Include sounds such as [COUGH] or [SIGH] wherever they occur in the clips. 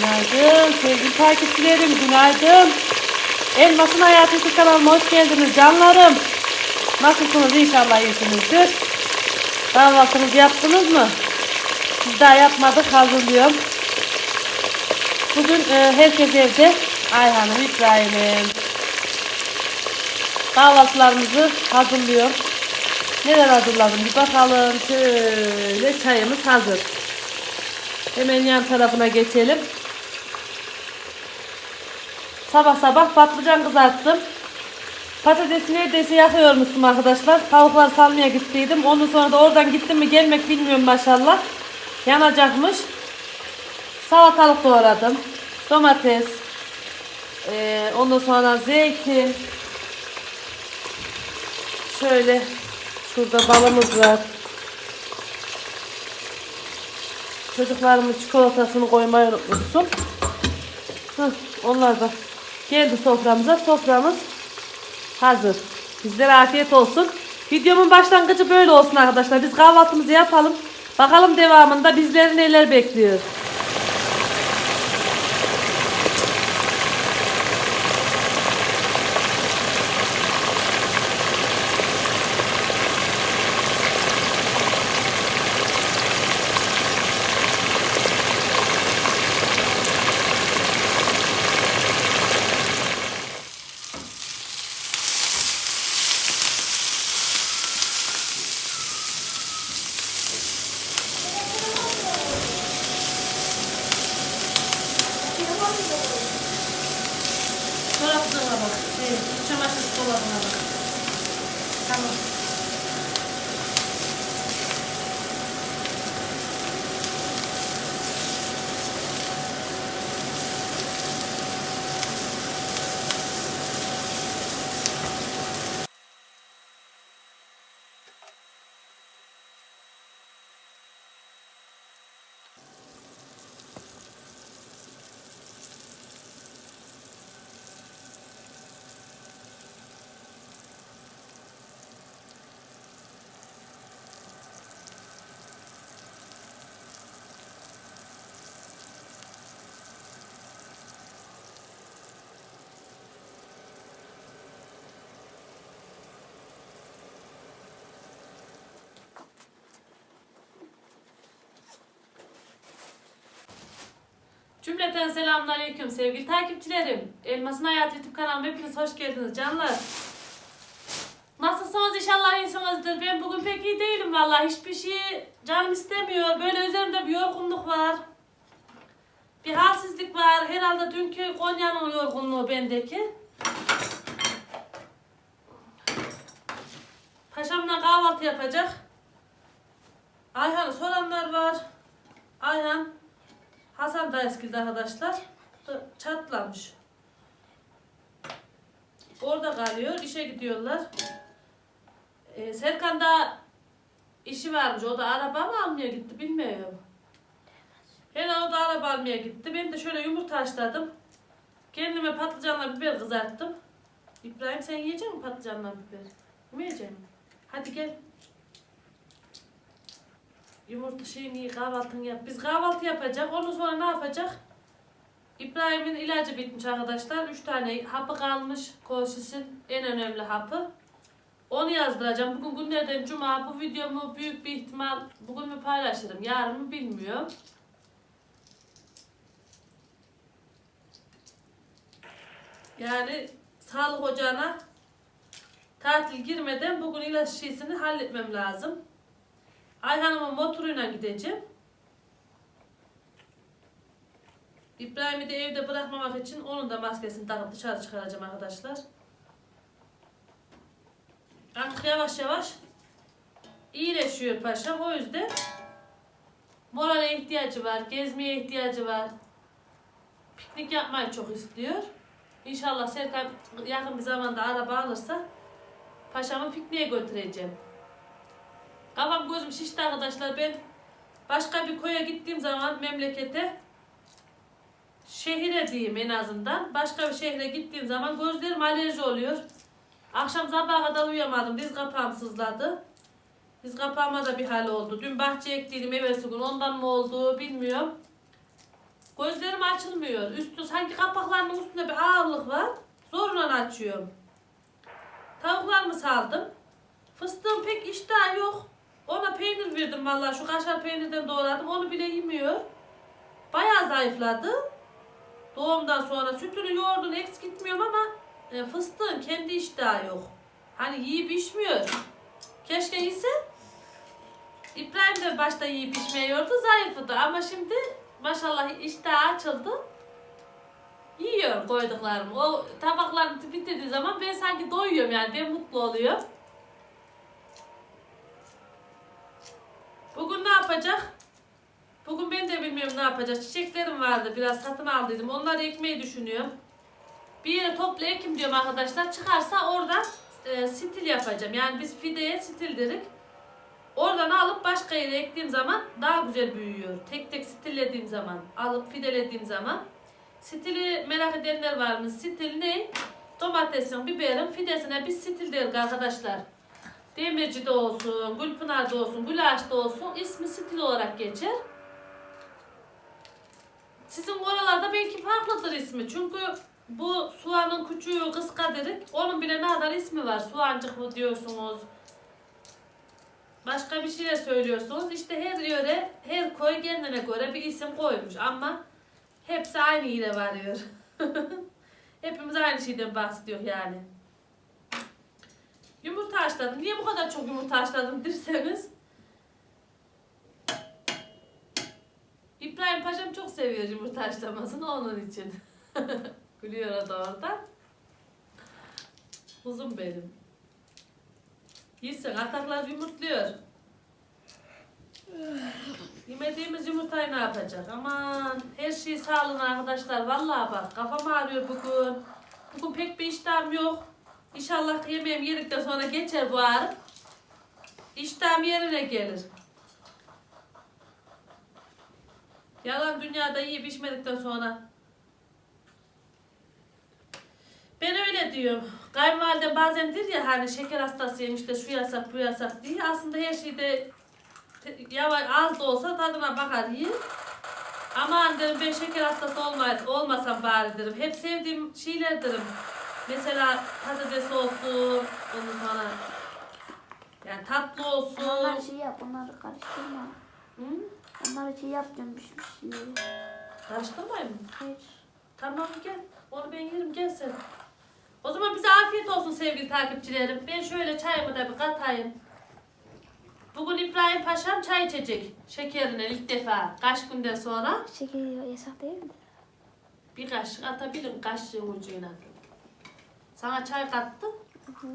Günaydın sevgili takipçilerim günaydın. Elmasın Hayatı YouTube kanalıma hoş geldiniz canlarım. Nasılsınız inşallah iyisinizdir. Kahvaltınızı yaptınız mı? Biz daha yapmadık hazırlıyorum. Bugün e, herkes evde. Ayhan'ım, İbrahim'im. Kahvaltılarımızı hazırlıyorum. Neler hazırladım bir bakalım. Şöyle çayımız hazır. Hemen yan tarafına geçelim. Sabah sabah patlıcan kızarttım. Patatesi neredeyse yakıyormuşum arkadaşlar. Tavuklar salmaya gittiydim. Ondan sonra da oradan gittim mi gelmek bilmiyorum maşallah. Yanacakmış. Salatalık doğradım. Domates. Ee, ondan sonra zeytin. Şöyle şurada balımız var. Çocuklarımın çikolatasını koymayı unutmuşsun. Hıh, onlar da geldi soframıza. Soframız hazır. Bizlere afiyet olsun. Videomun başlangıcı böyle olsun arkadaşlar. Biz kahvaltımızı yapalım. Bakalım devamında bizleri neler bekliyor. Cümleten selamünaleyküm sevgili takipçilerim. Elmasın Hayatı YouTube kanalıma hepiniz hoş geldiniz canlar. Nasılsınız inşallah iyisinizdir. Ben bugün pek iyi değilim vallahi. Hiçbir şey canım istemiyor. Böyle üzerimde bir yorgunluk var. Bir halsizlik var. Herhalde dünkü Konya'nın yorgunluğu bendeki. Paşamla kahvaltı yapacak. Ayhan'ı soranlar var. Ayhan Hasan da eskildi arkadaşlar. Da Çatlamış. Orada kalıyor. işe gidiyorlar. Ee, Serkan da işi varmış. O da araba mı almaya gitti bilmiyorum. Hele o da araba almaya gitti. Ben de şöyle yumurta haşladım. Kendime patlıcanla biber kızarttım. İbrahim sen yiyecek misin patlıcanla biber? Yemeyecek misin? Hadi gel. Yumurta şeyini kahvaltını yap. Biz kahvaltı yapacak. Ondan sonra ne yapacak? İbrahim'in ilacı bitmiş arkadaşlar. Üç tane hapı kalmış. Koşisin en önemli hapı. Onu yazdıracağım. Bugün günlerden cuma. Bu videomu büyük bir ihtimal bugün mü paylaşırım. Yarın mı bilmiyorum. Yani sağlık ocağına tatil girmeden bugün ilaç şişesini halletmem lazım. Ayhan'ımın motoruyla gideceğim. İbrahim'i de evde bırakmamak için onun da maskesini takıp dışarı çıkaracağım arkadaşlar. Artık yavaş yavaş iyileşiyor paşam. O yüzden morale ihtiyacı var, gezmeye ihtiyacı var. Piknik yapmayı çok istiyor. İnşallah Serkan yakın bir zamanda araba alırsa paşamı pikniğe götüreceğim. Kafam gözüm şişti arkadaşlar. Ben başka bir koya gittiğim zaman memlekete şehire diyeyim en azından. Başka bir şehre gittiğim zaman gözlerim alerji oluyor. Akşam sabaha kadar uyuyamadım. Diz kapağım sızladı. Diz kapağıma da bir hal oldu. Dün bahçeye ektiydim evvelsi gün. Ondan mı oldu bilmiyorum. Gözlerim açılmıyor. Üstü sanki kapaklarının üstünde bir ağırlık var. Zorla açıyorum. Tavuklarımı saldım. Fıstığım pek iştahı yok. Ona peynir verdim vallahi şu kaşar peynirden doğradım. Onu bile yemiyor. Bayağı zayıfladı. Doğumdan sonra sütünü yoğurdunu eksik gitmiyorum ama e, fıstığın kendi iştahı yok. Hani yiyip içmiyor. Keşke yese. İbrahim de başta yiyip içmiyordu zayıfladı ama şimdi maşallah iştahı açıldı. Yiyor koyduklarımı. O tabaklarını bitirdiği zaman ben sanki doyuyorum yani ben mutlu oluyorum. Bugün ne yapacak? Bugün ben de bilmiyorum ne yapacak. Çiçeklerim vardı biraz satın aldıydım. Onları ekmeyi düşünüyorum. Bir yere topla ekim diyorum arkadaşlar. Çıkarsa oradan e, stil yapacağım. Yani biz fideye stil dedik. Oradan alıp başka yere ektiğim zaman daha güzel büyüyor. Tek tek stillediğim zaman, alıp fidelediğim zaman. Stili merak edenler var mı? Stil ne? Domatesin, biberin fidesine biz stil deriz arkadaşlar. Demirci'de olsun, Gülpınar'da olsun, Gülaş'ta olsun ismi stil olarak geçer. Sizin oralarda belki farklıdır ismi. Çünkü bu soğanın küçüğü kıska dedik. Onun bile ne kadar ismi var. Soğancık mı diyorsunuz? Başka bir şey söylüyorsunuz. İşte her yöre, her koy kendine göre bir isim koymuş ama hepsi aynı yere varıyor. [LAUGHS] Hepimiz aynı şeyden bahsediyor yani. Yumurta haşladım. Niye bu kadar çok yumurta haşladım derseniz. İbrahim Paşam çok seviyor yumurta haşlamasını onun için. [LAUGHS] Gülüyor o da orada. Uzun benim. Yesin ataklar yumurtluyor. Yemediğimiz yumurtayı ne yapacak? Aman her şey sağlığına arkadaşlar. Vallahi bak kafam ağrıyor bugün. Bugün pek bir iştahım yok. İnşallah yemeğim yedikten sonra geçer bu ağrı. İştahım yerine gelir. Yalan dünyada yiyip içmedikten sonra. Ben öyle diyorum. Kayınvalidem bazen der ya hani şeker hastasıyım işte şu yasak bu yasak diye. Aslında her şeyde yavaş az da olsa tadına bakar yiyin. Aman derim ben şeker hastası olmaz, olmasam bari derim. Hep sevdiğim şeyler derim. Mesela patates olsun, ondan sonra yani tatlı olsun. Onları şey yap, onları karıştırma. Hı? Onları şey yap diyorum pişmiş yiyor. Karıştırmayayım mı? Hayır. Tamam gel. Onu ben yerim gel sen. O zaman bize afiyet olsun sevgili takipçilerim. Ben şöyle çayımı da bir katayım. Bugün İbrahim Paşam çay içecek. Şekerine ilk defa. Kaç günden sonra Şeker yasak değil mi? bir kaşık atabilirim kaşığın ucuyla. Sana çay kattım. Hı hı.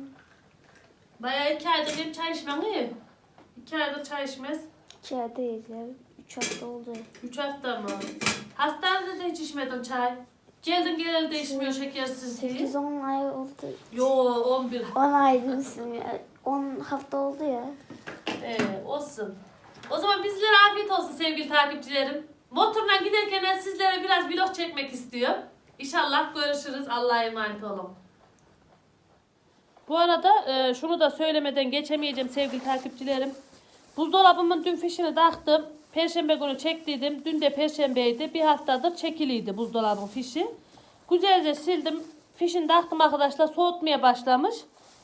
Bayağı iki aydır hep çay içmem iyi. İki aydır çay içmez. Çay değil ya. Üç hafta oldu. Üç hafta mı? Hastanede de hiç içmedim çay. Geldin geleli de içmiyor şekersiz diye. 8-10 ay oldu. Yo 11 10 ay demişsin ya. 10 hafta oldu ya. Ee, olsun. O zaman bizlere afiyet olsun sevgili takipçilerim. Motorla giderken sizlere biraz vlog çekmek istiyorum. İnşallah görüşürüz. Allah'a emanet olun. Bu arada e, şunu da söylemeden geçemeyeceğim sevgili takipçilerim. Buzdolabımın dün fişini taktım. Perşembe günü çektiydim. Dün de perşembeydi. Bir haftadır çekiliydi buzdolabın fişi. Güzelce sildim. Fişini taktım arkadaşlar. Soğutmaya başlamış.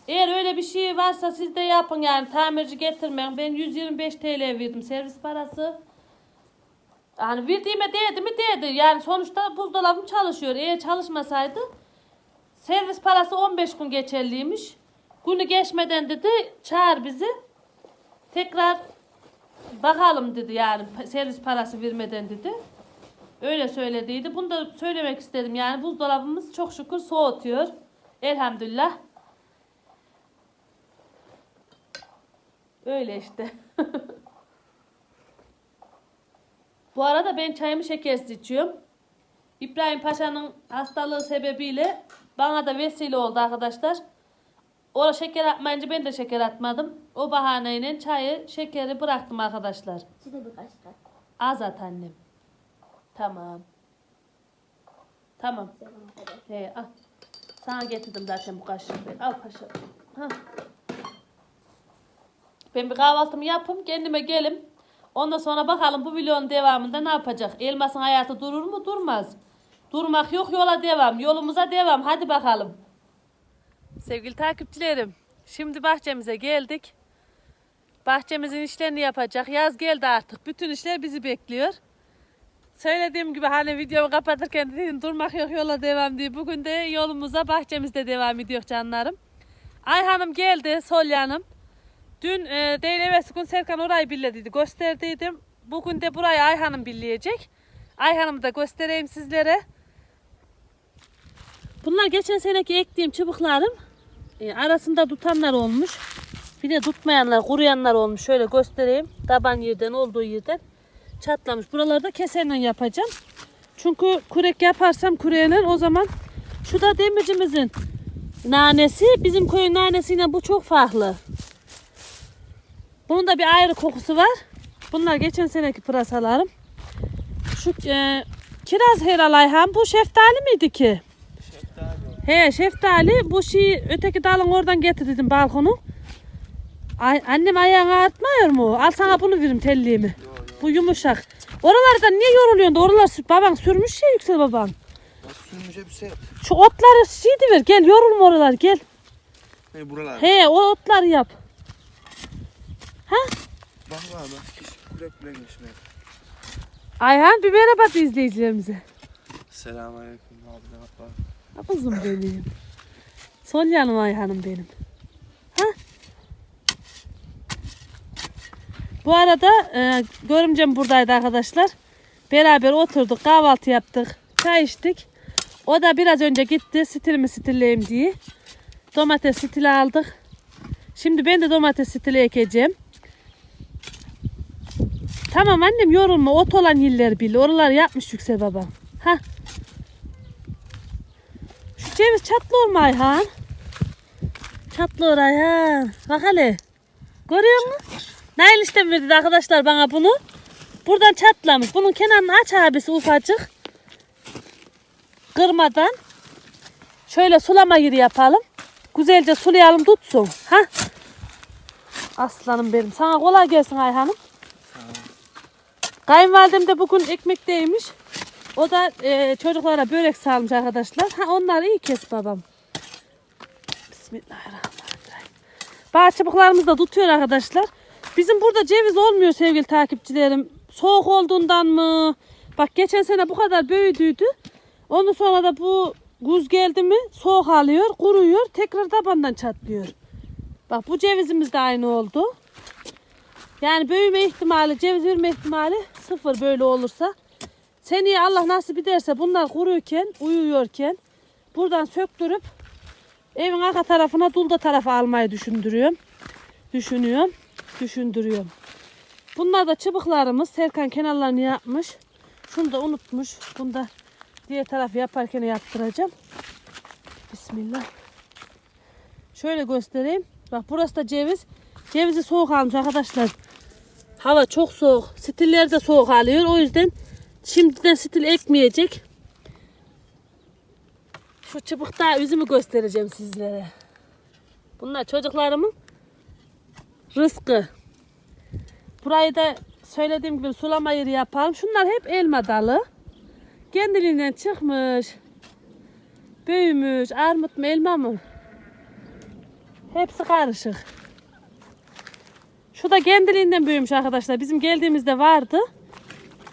Eğer öyle bir şey varsa siz de yapın yani tamirci getirmeyin. Ben 125 TL verdim servis parası. Yani verdiğime değdi mi değdi. Yani sonuçta buzdolabım çalışıyor. Eğer çalışmasaydı servis parası 15 gün geçerliymiş. Günü geçmeden dedi çağır bizi. Tekrar bakalım dedi yani servis parası vermeden dedi. Öyle söylediydi. Bunu da söylemek istedim. Yani buzdolabımız çok şükür soğutuyor. Elhamdülillah. Öyle işte. [LAUGHS] Bu arada ben çayımı şekersiz içiyorum. İbrahim Paşa'nın hastalığı sebebiyle bana da vesile oldu arkadaşlar. O şeker atmayınca ben de şeker atmadım. O bahaneyle çayı, şekeri bıraktım arkadaşlar. Size birkaç lira. Az at annem. Tamam. Tamam. He, al. Sana getirdim zaten bu kaşığı. ben. Al paşa. Ben bir kahvaltımı yapayım, kendime gelim. Ondan sonra bakalım bu videonun devamında ne yapacak? Elmasın hayatı durur mu? Durmaz. Durmak yok yola devam. Yolumuza devam. Hadi bakalım. Sevgili takipçilerim. Şimdi bahçemize geldik. Bahçemizin işlerini yapacak. Yaz geldi artık. Bütün işler bizi bekliyor. Söylediğim gibi hani videomu kapatırken dedim durmak yok yola devam diye. Bugün de yolumuza bahçemizde devam ediyor canlarım. Ayhan'ım geldi Solyan'ım. Dün e, değil evvelsi gün Serkan orayı billediydi gösterdiydim. Bugün de burayı Ayhan'ım billeyecek. Ayhan'ımı da göstereyim sizlere. Bunlar geçen seneki ektiğim çubuklarım. E, arasında tutanlar olmuş. Bir de tutmayanlar, kuruyanlar olmuş. Şöyle göstereyim. Taban yerden olduğu yerden çatlamış. Buralarda keserle yapacağım. Çünkü kurek yaparsam kuruyanır o zaman şu da demircimizin nanesi. Bizim köyün nanesiyle bu çok farklı. Bunun da bir ayrı kokusu var. Bunlar geçen seneki pırasalarım. Şu e, kiraz herhal Ayhan. Bu şeftali miydi ki? He şeftali. Bu şey öteki dalın oradan getirdim balkonu. Ay, annem ayağını artmıyor mu? Al sana bunu veririm telliğimi. Bu yumuşak. Oralardan niye yoruluyorsun? da Oralar baban sürmüş ya yüksel baban. Nasıl sürmüş hepsi hep. Şu otları şey ver gel yorulma oralar gel. Hey buralar. He o otları yap. Bak bak bak. Kişi kurek bile geçmiyor. Ayhan bir merhaba izleyicilerimize. Selamünaleyküm abi? Ha, Kızım benim. Sol yanım Ayhan'ım benim. Ha? Bu arada e, görümcem buradaydı arkadaşlar. Beraber oturduk, kahvaltı yaptık, çay içtik. O da biraz önce gitti stilimi stilleyim diye. Domates stili aldık. Şimdi ben de domates stili ekeceğim. Tamam annem yorulma. Ot olan yerleri bil. Oralar yapmış Yüksel babam. Ha. Ceviz çatlı olma Ayhan. Çatlı or Ayhan. Bak hele. Görüyor musun? Nail işte verdi arkadaşlar bana bunu. Buradan çatlamış. Bunun kenarını aç abisi ufacık. Kırmadan. Şöyle sulama yeri yapalım. Güzelce sulayalım tutsun. Ha? Aslanım benim. Sana kolay gelsin Ayhan'ım. Kayınvalidem de bugün ekmekteymiş. O da e, çocuklara börek salmış arkadaşlar. Ha onlar iyi kes babam. Bismillahirrahmanirrahim. Bahçe çubuklarımızı da tutuyor arkadaşlar. Bizim burada ceviz olmuyor sevgili takipçilerim. Soğuk olduğundan mı? Bak geçen sene bu kadar büyüdüydü. Ondan sonra da bu guz geldi mi soğuk alıyor, kuruyor, tekrar tabandan çatlıyor. Bak bu cevizimiz de aynı oldu. Yani büyüme ihtimali, ceviz verme ihtimali sıfır böyle olursa. Seneye Allah nasip ederse bunlar kuruyken, uyuyorken buradan söktürüp evin arka tarafına dulda tarafa almayı düşündürüyorum. Düşünüyorum, düşündürüyorum. Bunlar da çıbıklarımız. Serkan kenarlarını yapmış. Şunu da unutmuş. Bunu da diğer tarafı yaparken yaptıracağım. Bismillah. Şöyle göstereyim. Bak burası da ceviz. Cevizi soğuk almış arkadaşlar. Hava çok soğuk. Stiller de soğuk alıyor. O yüzden şimdiden stil ekmeyecek. Şu çubukta üzümü göstereceğim sizlere. Bunlar çocuklarımın rızkı. Burayı da söylediğim gibi sulama yeri yapalım. Şunlar hep elma dalı. Kendiliğinden çıkmış. Büyümüş. Armut mu elma mı? Hepsi karışık. Şu da kendiliğinden büyümüş arkadaşlar. Bizim geldiğimizde vardı.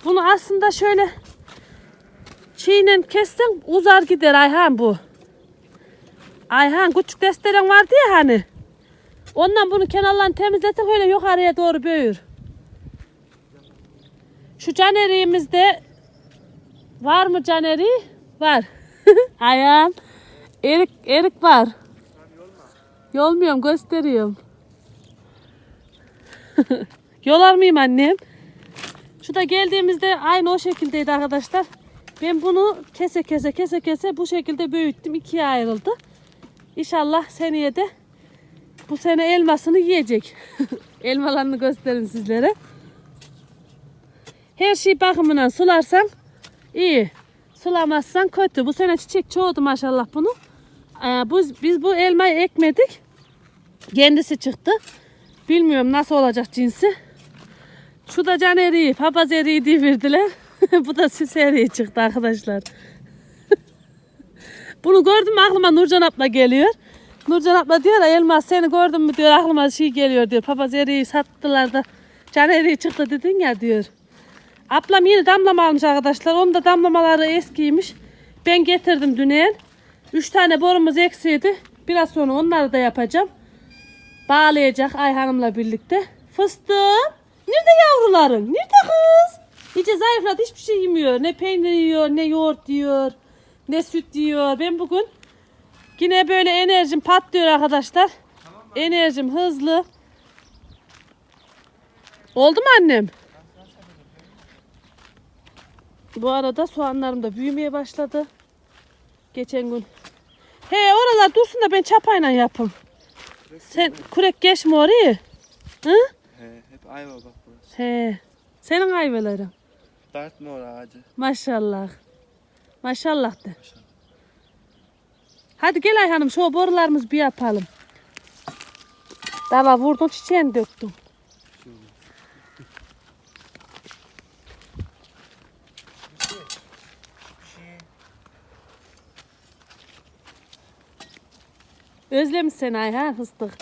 Bunu aslında şöyle çiğnen kessen uzar gider Ayhan bu. Ayhan küçük desteren vardı ya hani. Ondan bunu kenarlarını temizletik öyle yukarıya doğru büyür. Şu caneriğimizde var mı caneri? Var. [LAUGHS] Ayhan. Erik, erik var. Yolmuyorum gösteriyorum. [LAUGHS] Yolar mıyım annem? Şu da geldiğimizde aynı o şekildeydi arkadaşlar. Ben bunu kese kese kese kese bu şekilde büyüttüm. ikiye ayrıldı. İnşallah seneye de bu sene elmasını yiyecek. [LAUGHS] Elmalarını gösterin sizlere. Her şey bakımından sularsan iyi. Sulamazsan kötü. Bu sene çiçek çoğdu maşallah bunu. Ee, biz, biz bu elmayı ekmedik. Kendisi çıktı. Bilmiyorum nasıl olacak cinsi. Şu da can eriği, papaz eriği diye verdiler. [LAUGHS] Bu da süs eriği çıktı arkadaşlar. [LAUGHS] Bunu gördüm aklıma Nurcan abla geliyor. Nurcan abla diyor Elmas seni gördüm mü diyor aklıma şey geliyor diyor. Papaz eriği sattılar da can eriği çıktı dedin ya diyor. Ablam yeni damlama almış arkadaşlar. Onun da damlamaları eskiymiş. Ben getirdim dünen. Üç tane borumuz eksiydi. Biraz sonra onları da yapacağım. Bağlayacak Ayhan'ımla birlikte. Fıstığım. Nerede yavruların? Nerede kız? İyice zayıfladı. Hiçbir şey yemiyor. Ne peynir yiyor, ne yoğurt yiyor, ne süt yiyor. Ben bugün yine böyle enerjim patlıyor arkadaşlar. Enerjim hızlı. Oldu mu annem? Bu arada soğanlarım da büyümeye başladı. Geçen gün. He oralar dursun da ben çapayla yapayım. Sen kurek geçme orayı. Hı? Ayva bak burası. He. Senin ayvaların. Dartma oraya ağacı. Maşallah. Maşallah de. Hadi gel Ayhan'ım şu borularımızı bir yapalım. Dala vurdun çiçeğini döktün. Özlemiş seni Ayhan fıstık.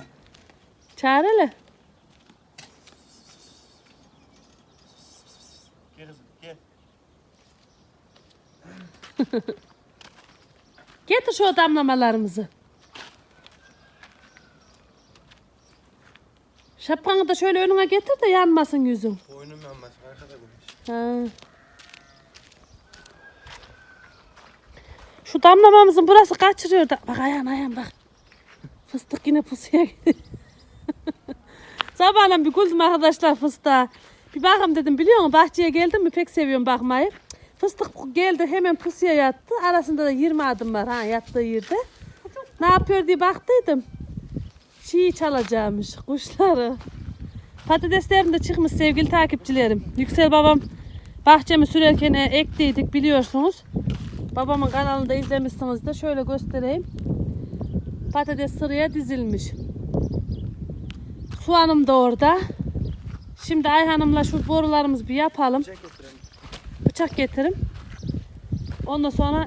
Çağır hele. Gel kızım gel. [LAUGHS] Getir şu damlamalarımızı. Şapkanı da şöyle önüne getir de yanmasın yüzün. Boynum yanmaz. Arkada konuş. Ha. Şu damlamamızın burası kaçırıyor da. Bak ayağın ayağın bak. Fıstık yine pusuya gidiyor. [LAUGHS] Sabahleyin bir güldüm arkadaşlar fıstığa. Bir bakım dedim biliyor musun bahçeye geldim mi pek seviyorum bakmayı. Fıstık geldi hemen pusuya yattı. Arasında da 20 adım var ha yattığı yerde. Ne yapıyor diye baktıydım. Çiğ çalacakmış kuşları. Patateslerim de çıkmış sevgili takipçilerim. Yüksel babam bahçemi sürerken ektiydik biliyorsunuz. Babamın kanalında izlemişsiniz de şöyle göstereyim. Patates sıraya dizilmiş. Soğanım da orada. Şimdi Ayhan'ımla şu borularımızı bir yapalım. Bıçak getirin. Ondan sonra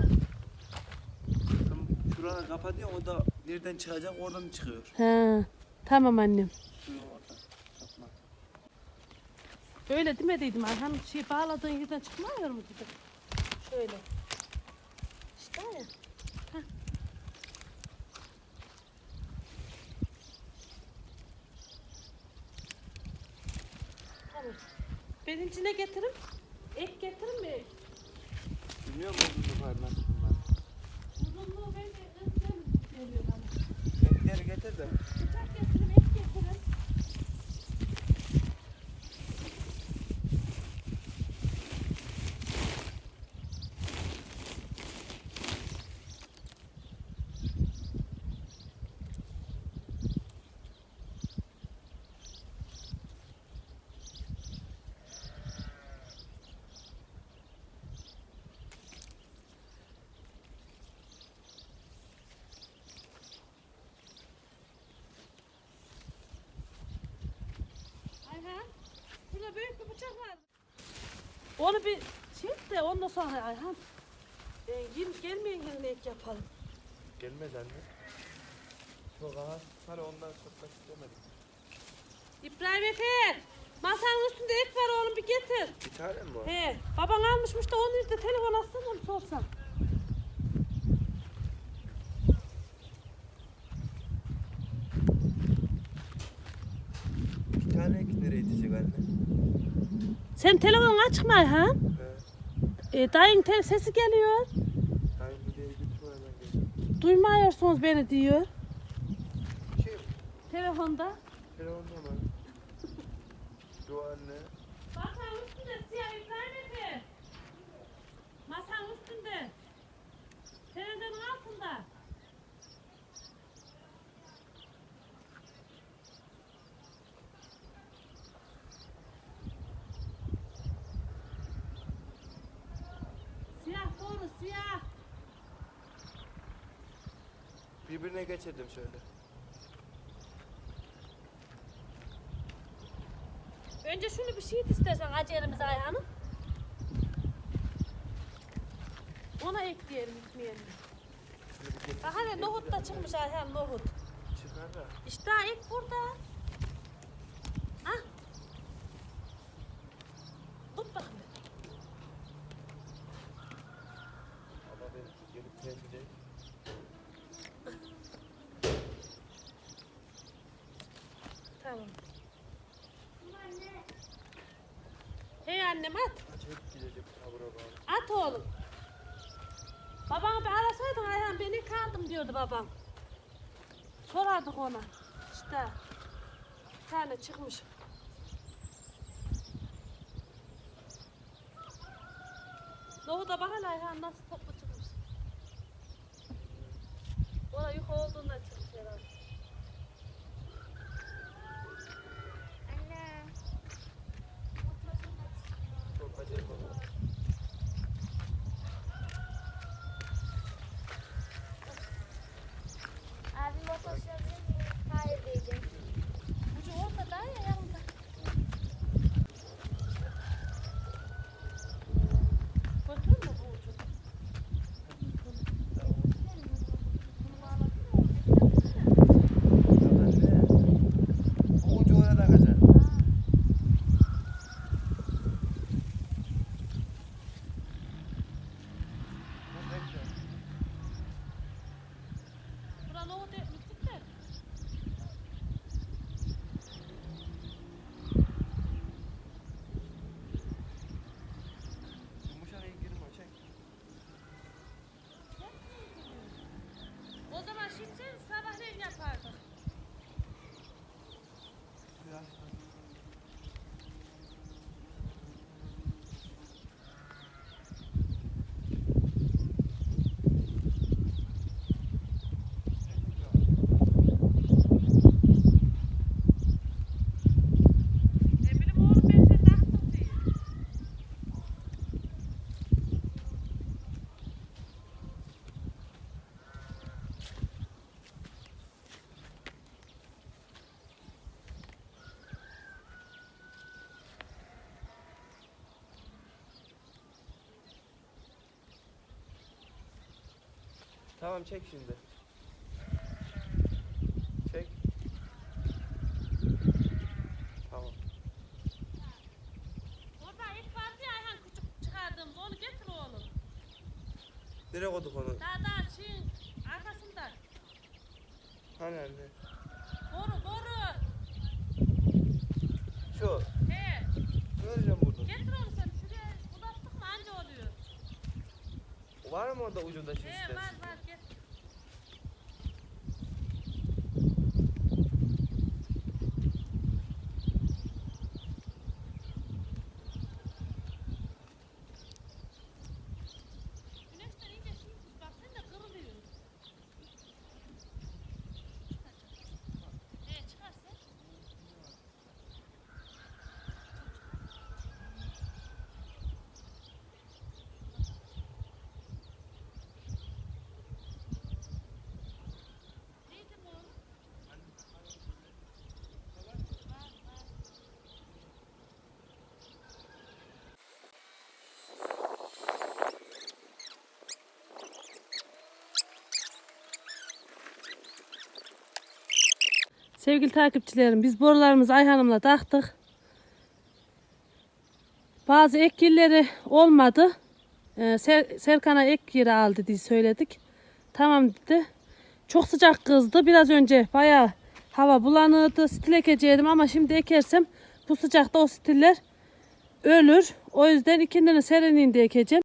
Tamam. Şurana kapatıyor o da nereden çıkacak oradan çıkıyor. he, tamam annem. Suyu oradan. Yapma. Öyle demediydim Ayhan şey bağladığın yerden çıkmıyor mu dedim. Şöyle. İşte ya. Tamam. Birincine getirin. Ek getirin mi? Bilmiyor musun bu nasıl bunlar? Uzunluğu ben de ıslam geliyor bana. Etleri getir de. Bıçak getirin, ek getirin. Ayhan, var. Onu bir çek de ondan sonra Ayhan. E, gel, gelmeyin ek yapalım. Gelmez anne. Çok ağır. Hani ondan sokmak istemedim. İbrahim Efe, masanın üstünde et var oğlum bir getir. Bir tane mi var? He, baban almışmış da onu işte telefon açsın onu sorsan. Bir tane ek nereye gidecek anne? Sen telefonu açık mı Ayhan? He. E, dayın tel sesi geliyor. Götürme hemen gel. Duymuyorsunuz beni diyor. Şey, Telefonda. telefonda mı? Şu [LAUGHS] anne. Masanın üstünde siyah İbrahim Efe. Masanın üstünde. Televizyonun altında. Siyah doğru siyah. Birbirine geçirdim şöyle. Önce şunu bir şey istersen acerimiz Ayhan'ım. Ona ekleyelim ekmeyelim. Bak hele nohut da çıkmış Ayhan nohut. Çıkar da. İşte ek burada. Ah. Tut bakayım. Ama ben gelip kendine Tamam. Hey annem at. At oğlum. Babanı bir arasaydın Ayhan beni kaldım diyordu babam. Sorardık ona. İşte. Bir tane çıkmış. Nohuda bak hele Ayhan nasıl toplu çıkmış. Ona yük olduğunda çıkmış herhalde. Tamam çek şimdi. Çek. Tamam. Orada ilk vardı ya Ayhan küçük çıkardığımız onu getir oğlum. Nereye koyduk onu? Daha daha şeyin arkasında. Hani anne? Boru boru. Şu. He. Göreceğim burada. Getir onu sen şuraya uzattık mı anca oluyor. Var mı orada ucunda şu He var var getir. Güneşten iyice şişmiş bak sen de kırılıyor. He çıkarsa. Neydi bu? Var var. Sevgili takipçilerim biz borularımızı Ayhan'ımla taktık. Bazı ek olmadı. Ee, Ser- Serkan'a ek yeri al dedi söyledik. Tamam dedi. Çok sıcak kızdı. Biraz önce bayağı hava bulanığıydı. Stil ekeceydim ama şimdi ekersem bu sıcakta o stiller ölür. O yüzden ikindini serinliğinde ekeceğim.